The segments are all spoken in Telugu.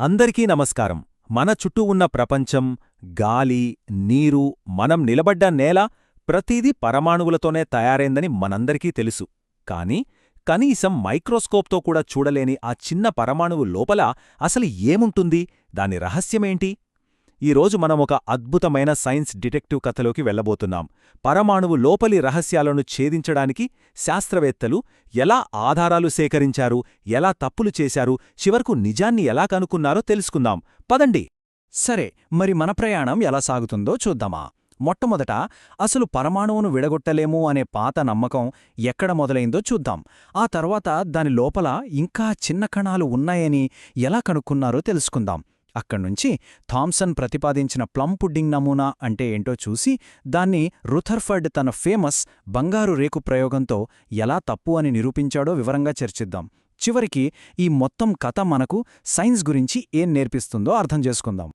అందరికీ నమస్కారం. మన చుట్టూ ఉన్న ప్రపంచం గాలి నీరు మనం నిలబడ్డ నేల ప్రతిదీ పరమాణువులతోనే తయారైందని మనందరికీ తెలుసు. కాని కనీసం మైక్రోస్కోప్తో కూడా చూడలేని ఆ చిన్న పరమాణువు లోపల అసలు ఏముంటుంది? దాని రహస్యమేంటి? ఈరోజు మనం ఒక అద్భుతమైన సైన్స్ డిటెక్టివ్ కథలోకి వెళ్ళబోతున్నాం. పరమాణువు లోపలి రహస్యాలను ఛేదించడానికి శాస్త్రవేత్తలు ఎలా ఆధారాలు సేకరించారు ఎలా తప్పులు చేశారు చివరకు నిజాన్ని ఎలా కనుక్కున్నారో తెలుసుకుందాం. పదండి. సరే మరి మన ప్రయాణం ఎలా సాగుతుందో చూద్దామా? మొట్టమొదట అసలు పరమాణువును విడగొట్టలేము అనే పాత నమ్మకం ఎక్కడ మొదలైందో చూద్దాం. ఆ తర్వాత దాని లోపల ఇంకా చిన్న కణాలు ఉన్నాయని ఎలా కనుక్కున్నారో తెలుసుకుందాం. అక్కడ్నుంచి థామ్సన్ ప్రతిపాదించిన ప్లమ్ పుడ్డింగ్ నమూనా అంటే ఏంటో చూసి దాన్ని రుథర్ఫర్డ్ తన ఫేమస్ బంగారు రేకు ప్రయోగంతో ఎలా తప్పు అని నిరూపించాడో వివరంగా చర్చిద్దాం. చివరికి ఈ మొత్తం కథ మనకు సైన్స్ గురించి ఏం నేర్పిస్తుందో అర్థం చేసుకుందాం.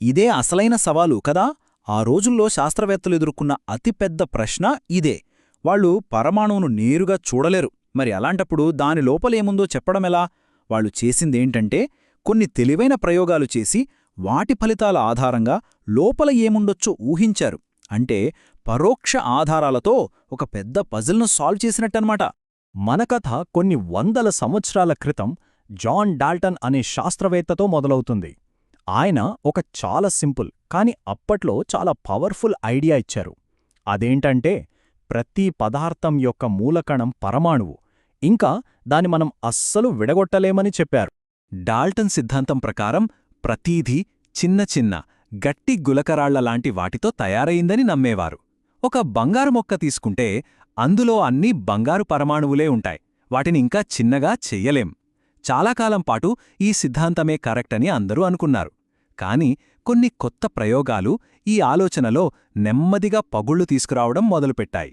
ఇదే అసలైన సవాలు కదా? ఆ రోజుల్లో శాస్త్రవేత్తలు ఎదుర్కొన్న అతిపెద్ద ప్రశ్న ఇదే. వాళ్ళు పరమాణువును నేరుగా చూడలేరు. మరి అలాంటప్పుడు దాని లోపలేముందో చెప్పడమెలా? వాళ్ళు చేసిందేంటంటే కొన్ని తెలివైన ప్రయోగాలు చేసి వాటి ఫలితాల ఆధారంగా లోపల ఏముండొచ్చో ఊహించారు. అంటే పరోక్ష ఆధారాలతో ఒక పెద్ద పజిల్ను సాల్వ్ చేసినట్టనమాట మన కథ కొన్ని వందల సంవత్సరాల క్రితం జాన్ డాల్టన్ అనే శాస్త్రవేత్తతో మొదలవుతుంది. ఆయన ఒక చాలా సింపుల్ కాని అప్పట్లో చాలా పవర్ఫుల్ ఐడియా ఇచ్చారు. అదేంటంటే ప్రతి పదార్థం యొక్క మూలకణం పరమాణువు. ఇంకా దాని మనం అస్సలు విడగొట్టలేమని చెప్పారు. డాల్టన్ సిద్ధాంతం ప్రకారం ప్రతీదీ చిన్న చిన్న గట్టి గులకరాళ్ళలాంటి వాటితో తయారయిందని నమ్మేవారు. ఒక బంగారు మొక్క తీసుకుంటే అందులో అన్నీ బంగారు పరమాణువులే ఉంటాయి. వాటిని ఇంకా చిన్నగా చెయ్యలేం. చాలాకాలం పాటు ఈ సిద్ధాంతమే కరెక్ట్ అని అందరూ అనుకున్నారు. కాని కొన్ని కొత్త ప్రయోగాలు ఈ ఆలోచనలో నెమ్మదిగా పగుళ్ళు తీసుకురావడం మొదలుపెట్టాయి.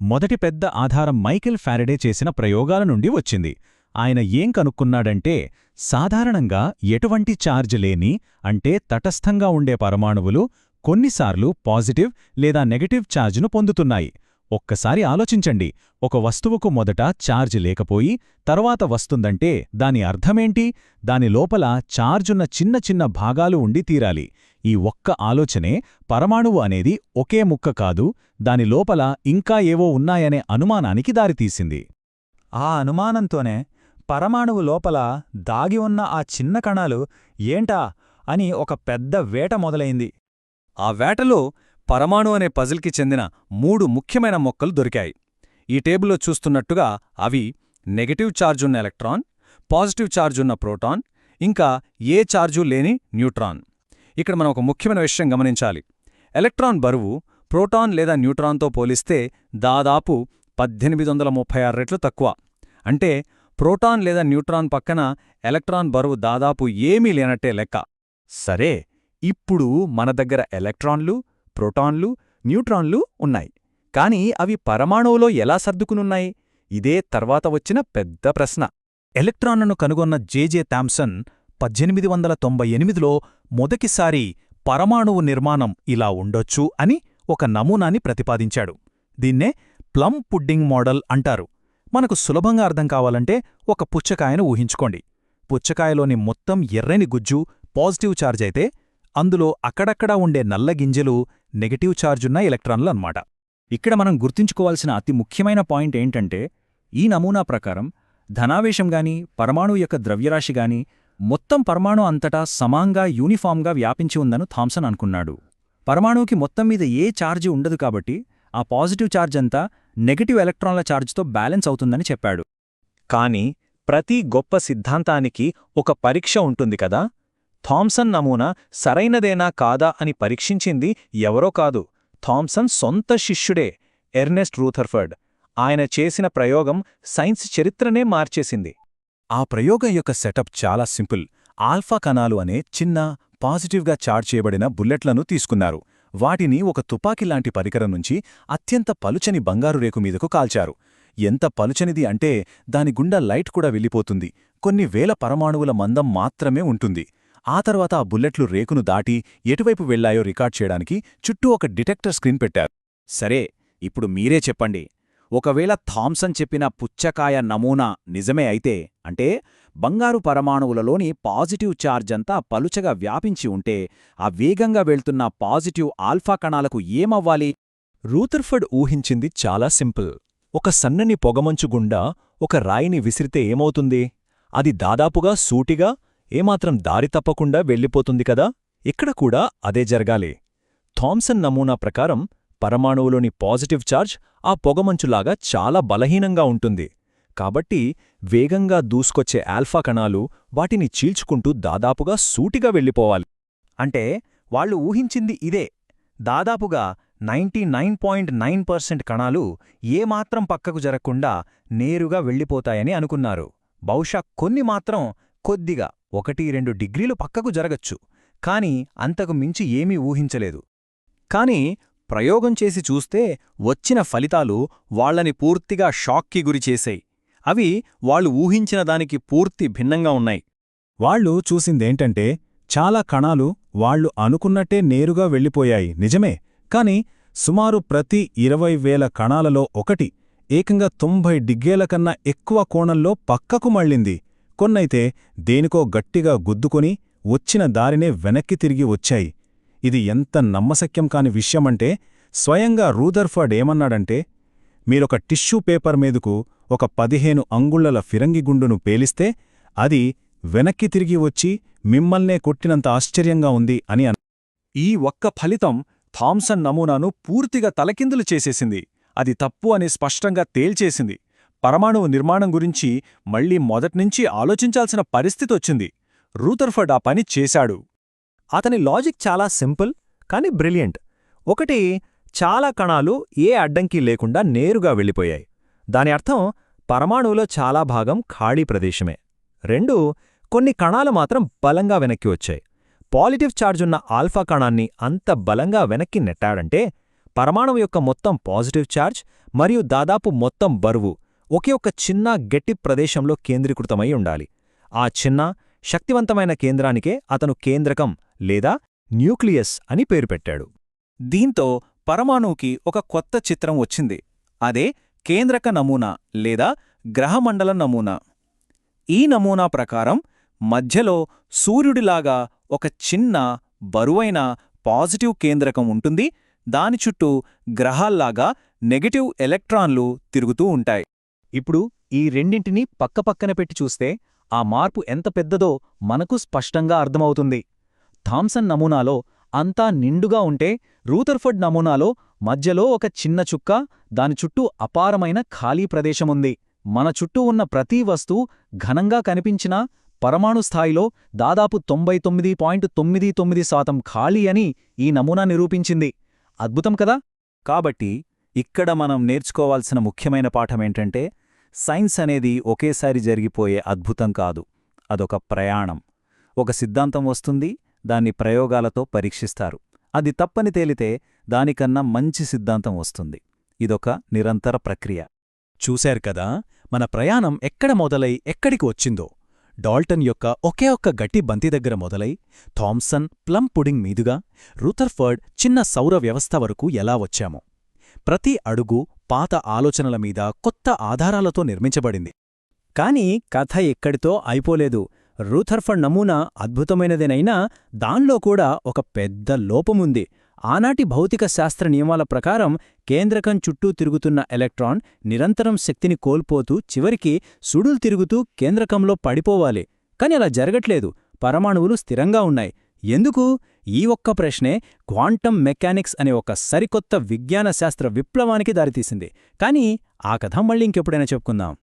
మొదటి పెద్ద ఆధారం మైకెల్ ఫ్యారడే చేసిన ప్రయోగాల నుండి వచ్చింది. ఆయన ఏం కనుక్కున్నాడంటే సాధారణంగా ఎటువంటి ఛార్జ్ లేని అంటే తటస్థంగా ఉండే పరమాణువులు కొన్నిసార్లు పాజిటివ్ లేదా నెగటివ్ ఛార్జ్ను పొందుతున్నాయి. ఒక్కసారి ఆలోచించండి ఒక వస్తువుకు మొదట ఛార్జ్ లేకపోయి తర్వాత వస్తుందంటే దాని అర్థమేంటి? దాని లోపల ఛార్జున్న చిన్న చిన్న భాగాలు ఉండి తీరాలి. ఈ ఒక్క ఆలోచనే పరమాణువు అనేది ఒకే ముక్క కాదు దాని లోపల ఇంకా ఏవో ఉన్నాయనే అనుమానానికి దారితీసింది. ఆ అనుమానంతోనే పరమాణువు లోపల దాగి ఉన్న ఆ చిన్న కణాలు ఏంటా అని ఒక పెద్ద వేట మొదలైంది. ఆ వేటలో పరమాణు అనే పజిల్కి చెందిన మూడు ముఖ్యమైన మొక్కలు దొరికాయి. ఈ టేబుల్లో చూస్తున్నట్టుగా అవి నెగటివ్ ఛార్జ్ ఉన్న ఎలక్ట్రాన్ పాజిటివ్ ఛార్జ్ ఉన్న ప్రోటాన్ ఇంకా ఏ ఛార్జు లేని న్యూట్రాన్. ఇక్కడ మనం ఒక ముఖ్యమైన విషయం గమనించాలి. ఎలక్ట్రాన్ బరువు ప్రోటాన్ లేదా న్యూట్రాన్తో పోలిస్తే దాదాపు పద్దెనిమిది వందల ముప్పై ఆరు రెట్లు తక్కువ. అంటే ప్రోటాన్ లేదా న్యూట్రాన్ పక్కన ఎలక్ట్రాన్ బరువు దాదాపు ఏమీ లేనట్టే లెక్క. సరే ఇప్పుడు మన దగ్గర ఎలక్ట్రాన్లు ప్రోటాన్లు న్యూట్రాన్లు ఉన్నాయి. కాని అవి పరమాణువులో ఎలా సర్దుకునున్నాయి? ఇదే తర్వాత వచ్చిన పెద్ద ప్రశ్న. ఎలక్ట్రాన్లను కనుగొన్న జేజే థామ్సన్ పద్దెనిమిది వందల తొంభై ఎనిమిదిలో మొదటిసారి పరమాణువు నిర్మాణం ఇలా ఉండొచ్చు అని ఒక నమూనాని ప్రతిపాదించాడు. దీన్నే ప్లమ్ పుడ్డింగ్ మోడల్ అంటారు. మనకు సులభంగా అర్థం కావాలంటే ఒక పుచ్చకాయను ఊహించుకోండి. పుచ్చకాయలోని మొత్తం ఎర్రని గుజ్జు పాజిటివ్ ఛార్జ్ అయితే అందులో అక్కడక్కడా ఉండే నల్ల గింజలు నెగటివ్ ఛార్జున్న ఎలక్ట్రాన్లు అన్నమాట. ఇక్కడ మనం గుర్తుంచుకోవాల్సిన అతి ముఖ్యమైన పాయింట్ ఏంటంటే ఈ నమూనా ప్రకారం ధనావేశం గాని పరమాణు యొక్క ద్రవ్యరాశి గాని మొత్తం పరమాణు అంతటా సమాంగా యూనిఫామ్గా వ్యాపించి ఉందని థామ్సన్ అనుకున్నాడు. పరమాణువుకి మొత్తం మీద ఏ ఛార్జీ ఉండదు కాబట్టి ఆ పాజిటివ్ ఛార్జ్ అంతా నెగటివ్ ఎలక్ట్రాన్ల ఛార్జ్తో బ్యాలెన్స్ అవుతుందని చెప్పాడు. కాని ప్రతి గొప్ప సిద్ధాంతానికి ఒక పరీక్ష ఉంటుంది కదా? థామ్సన్ నమూనా సరైనదేనా కాదా అని పరీక్షించింది ఎవరో కాదు. థామ్సన్ సొంత శిష్యుడే ఎర్నెస్ట్ రూథర్ఫర్డ్. ఆయన చేసిన ప్రయోగం సైన్స్ చరిత్రనే మార్చేసింది. ఆ ప్రయోగం యొక్క సెటప్ చాలా సింపుల్. ఆల్ఫా కణాలు అనే చిన్న పాజిటివ్గా చార్జ్ చేయబడిన బుల్లెట్లను తీసుకున్నారు. వాటిని ఒక తుపాకీలాంటి పరికరం నుంచి అత్యంత పలుచని బంగారు రేకు మీదకు కాల్చారు. ఎంత పలుచనిది అంటే దాని గుండా లైట్ కూడా వెళ్ళిపోతుంది. కొన్ని వేల పరమాణువుల మందం మాత్రమే ఉంటుంది. ఆ తర్వాత ఆ బుల్లెట్లు రేకును దాటి ఎటువైపు వెళ్ళాయో రికార్డ్ చేయడానికి చుట్టూ ఒక డిటెక్టర్ స్క్రీన్ పెట్టారు. సరే ఇప్పుడు మీరే చెప్పండి. ఒకవేళ థామ్సన్ చెప్పిన పుచ్చకాయ నమూనా నిజమే అయితే అంటే బంగారు పరమాణువులలోని పాజిటివ్ ఛార్జ్ అంతా పలుచగా వ్యాపించి ఉంటే ఆ వేగంగా వెళ్తున్న పాజిటివ్ ఆల్ఫా కణాలకు ఏమవ్వాలి? రూథర్ఫర్డ్ ఊహించింది చాలా సింపుల్. ఒక సన్నని పొగమంచు గుండా ఒక రాయిని విసిరితే ఏమవుతుంది? అది దాదాపుగా సూటిగా ఏమాత్రం దారి తప్పకుండా వెళ్ళిపోతుంది కదా? ఇక్కడ కూడా అదే జరగాలి. థామ్సన్ నమూనా ప్రకారం పరమాణువులోని పాజిటివ్ ఛార్జ్ ఆ పొగమంచులాగా చాలా బలహీనంగా ఉంటుంది. కాబట్టి వేగంగా దూసుకొచ్చే ఆల్ఫా కణాలు వాటిని చీల్చుకుంటూ దాదాపుగా సూటిగా వెళ్ళిపోవాలి. అంటే వాళ్ళు ఊహించింది ఇదే. దాదాపుగా ninety nine point nine percent కణాలు ఏమాత్రం పక్కకు జరగకుండా నేరుగా వెళ్ళిపోతాయని అనుకున్నారు. బహుశా కొన్ని మాత్రం కొద్దిగా ఒకటి రెండు డిగ్రీలు పక్కకు జరగచ్చు. కాని అంతకు మించి ఏమీ ఊహించలేదు. కాని ప్రయోగం చేసి చూస్తే వచ్చిన ఫలితాలు వాళ్ళని పూర్తిగా షాక్కి గురిచేశాయి అవి వాళ్ళు ఊహించిన దానికి పూర్తి భిన్నంగా ఉన్నాయి. వాళ్ళు చూసిందేంటంటే చాలా కణాలు వాళ్ళు అనుకున్నట్టే నేరుగా వెళ్ళిపోయాయి నిజమే. కాని సుమారు ప్రతి ఇరవై వేల కణాలలో ఒకటి ఏకంగా తొంభై డిగ్గేల కన్నా ఎక్కువ కోణంలో పక్కకు మళ్ళింది. కొన్నైతే దేనికో గట్టిగా గుద్దుకొని వచ్చిన దారినే వెనక్కి తిరిగి వచ్చాయి. ఇది ఎంత నమ్మశక్యం కాని విషయమంటే స్వయంగా రూదర్ఫర్డ్ ఏమన్నాడంటే మీరొక టిష్యూ పేపర్ మీదకు ఒక పదిహేను అంగుళ్ళల ఫిరంగిగుండును పేలిస్తే అది వెనక్కి తిరిగి వచ్చి మిమ్మల్నే కొట్టినంత ఆశ్చర్యంగా ఉంది అని అన్న ఈ ఒక్క ఫలితం థామ్సన్ నమూనాను పూర్తిగా తలకిందులు చేసేసింది. అది తప్పు అని స్పష్టంగా తేల్చేసింది. పరమాణువు నిర్మాణం గురించి మళ్ళీ మొదట్నుంచి ఆలోచించాల్సిన పరిస్థితొచ్చింది. రూతర్ఫర్డ్ ఆ పని చేశాడు. అతని లాజిక్ చాలా సింపుల్ కానీ బ్రిలియంట్. ఒకటి చాలా కణాలు ఏ అడ్డంకి లేకుండా నేరుగా వెళ్ళిపోయాయి. దాని అర్థం పరమాణువులో చాలా భాగం ఖాళీ ప్రదేశమే. రెండు కొన్ని కణాలు మాత్రం బలంగా వెనక్కి వచ్చాయి. పాజిటివ్ ఛార్జ్ ఉన్న ఆల్ఫా కణాన్ని అంత బలంగా వెనక్కి నెట్టాడంటే పరమాణువు యొక్క మొత్తం పాజిటివ్ ఛార్జ్ మరియు దాదాపు మొత్తం బరువు ఒకే ఒక చిన్న గట్టి ప్రదేశంలో కేంద్రీకృతమై ఉండాలి. ఆ చిన్న శక్తివంతమైన కేంద్రానికే అతను కేంద్రకం లేదా న్యూక్లియస్ అని పేరు పెట్టాడు. దీంతో పరమాణువుకి ఒక కొత్త చిత్రం వచ్చింది. అదే కేంద్రక నమూనా లేదా గ్రహమండల నమూనా. ఈ నమూనా ప్రకారం మధ్యలో సూర్యుడిలాగా ఒక చిన్న బరువైన పాజిటివ్ కేంద్రకం ఉంటుంది. దాని చుట్టూ గ్రహాల్లాగా నెగటివ్ ఎలక్ట్రాన్లు తిరుగుతూ ఉంటాయి. ఇప్పుడు ఈ రెండింటినీ పక్కపక్కన పెట్టి చూస్తే ఆ మార్పు ఎంత పెద్దదో మనకు స్పష్టంగా అర్థమవుతుంది. థామ్సన్ నమూనాలో అంతా నిండుగా ఉంటే రూథర్ఫర్డ్ నమూనాలో మధ్యలో ఒక చిన్న చుక్క దాని చుట్టూ అపారమైన ఖాళీ ప్రదేశముంది. మన చుట్టూ ఉన్న ప్రతి వస్తువు ఘనంగా కనిపించినా పరమాణు స్థాయిలో దాదాపు తొంభై తొమ్మిది పాయింట్ తొమ్మిది తొమ్మిది శాతం ఖాళీ అని ఈ నమూనా నిరూపించింది. అద్భుతం కదా? కాబట్టి ఇక్కడ మనం నేర్చుకోవాల్సిన ముఖ్యమైన పాఠమేంటంటే సైన్స్ అనేది ఒకేసారి జరిగిపోయే అద్భుతం కాదు. అదొక ప్రయాణం. ఒక సిద్ధాంతం వస్తుంది దాన్ని ప్రయోగాలతో పరీక్షిస్తారు. అది తప్పని తేలితే దానికన్నా మంచి సిద్ధాంతం వస్తుంది. ఇదొక నిరంతర ప్రక్రియ. చూశారు కదా మన ప్రయాణం ఎక్కడ మొదలై ఎక్కడికి వచ్చిందో. డాల్టన్ యొక్క ఒకే ఒక్క గట్టి బంతి దగ్గర మొదలై థామ్సన్ ప్లమ్ పుడింగ్ మీదుగా రూథర్ఫర్డ్ చిన్న సౌర వ్యవస్థ వరకు ఎలా వచ్చామో. ప్రతి అడుగు పాత ఆలోచనల మీద కొత్త ఆధారాలతో నిర్మించబడింది. కాని కథ ఎక్కడితో అయిపోలేదు. రూథర్ఫర్డ్ నమూనా అద్భుతమైనదేనైనా దాన్లో కూడా ఒక పెద్ద లోపముంది. ఆనాటి భౌతిక శాస్త్ర నియమాల ప్రకారం కేంద్రకం చుట్టూ తిరుగుతున్న ఎలక్ట్రాన్ నిరంతరం శక్తిని కోల్పోతూ చివరికి సుడులు తిరుగుతూ కేంద్రకంలో పడిపోవాలి. కాని అలా జరగట్లేదు. పరమాణువులు స్థిరంగా ఉన్నాయి. ఎందుకు? ఈ ఒక్క ప్రశ్నే క్వాంటం మెకానిక్స్ అనే ఒక సరికొత్త విజ్ఞాన శాస్త్ర విప్లవానికి దారితీసింది. కానీ ఆ కథ మళ్ళీ ఇంకెప్పుడైనా చెప్పుకుందాం.